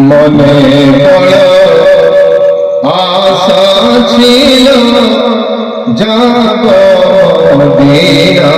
মনে বড় আশা ছিল যাব মদিনা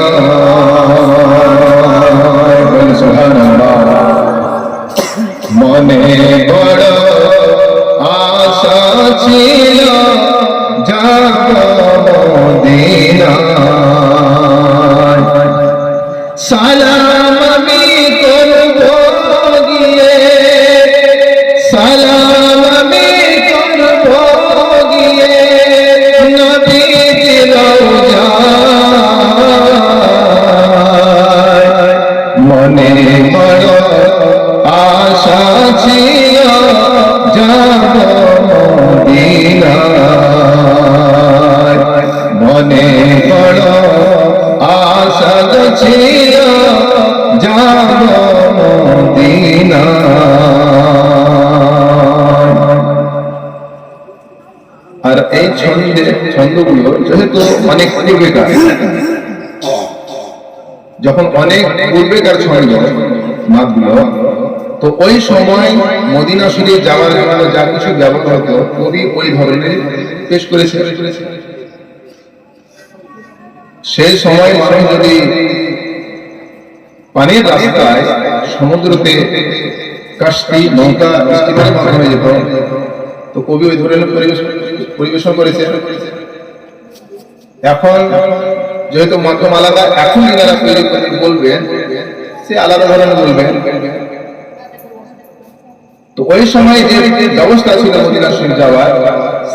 ছন্দে, ছন্দগুলো যেহেতু অনেক পূর্বেকার। যখন অনেক পূর্বেকার ছন্দ তো ওই সময় মদিনা যাওয়ার জন্য যা কিছু ব্যবহার হতো, কবি ওই ধরনের পেশ করেছে। সেই সময় মানুষ যদি পানির রাস্তায় সমুদ্রতে কাশতি, নৌকা মাধ্যমে যেত তো কবি ওই ধরনের পরিবেশ পরিবেশন করেছে। এখন যেহেতু মাধ্যম আলাদা এখন যারা তৈরি বলবেন সে আলাদা ধরনের বলবেন তো ওই সময় যে ব্যবস্থা ছিল মদিনা শরীফ যাওয়ার,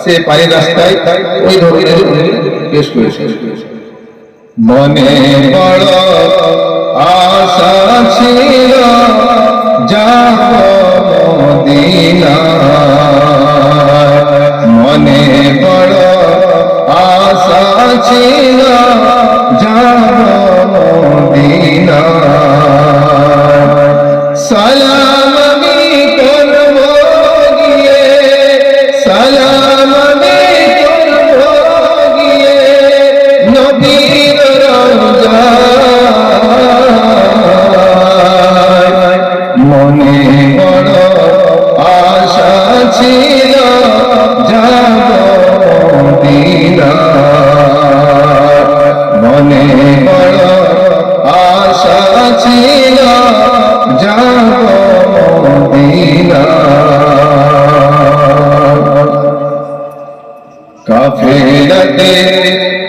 সে পানির রাস্তায় ওই ধরনের পেশ করেছে মনে বড় আশা ছিল যাব মদিনা মনে বড় আশা ছিল।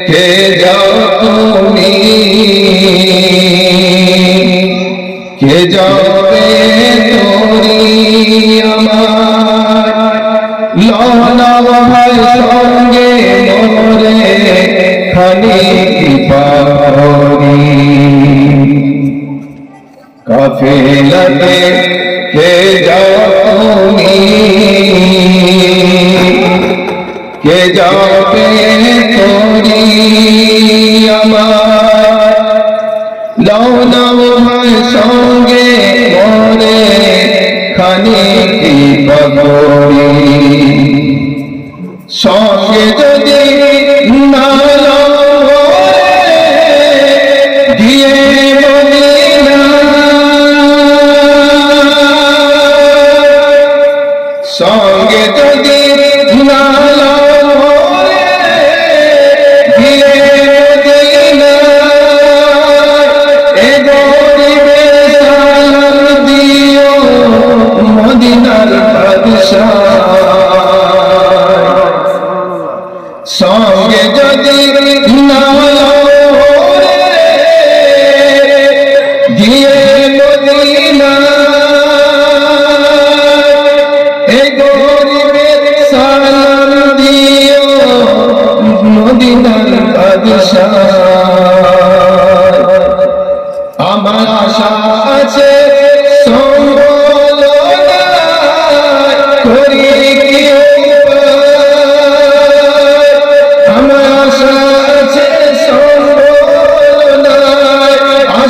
কে যাও তুমি। কে যাবে তোরি আমার। লনা ভাই সঙ্গে মোরে খানি পারি কাফেলাতে কে যাও তুমি। কে যাবে তোরি আমার লৌনব ভাই সঙ্গে মরে খানিকি বগরি সঙ্গে সঙ্গে যদি নামরে গিয়ে মদিনা। এ গরিবের সালাম দিও মদিনার বাদশাহ।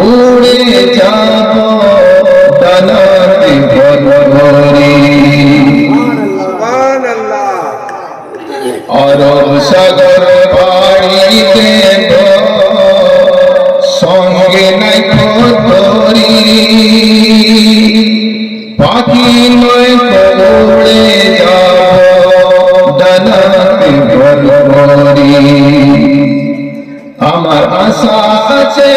উড়ে যাব দানাতে ভরি অরব সাগর পাড়ি দেব সঙ্গে নাই তোরি পাখি নয় তোড়ে যাব ডানাতে ভরি আমার আশা আছে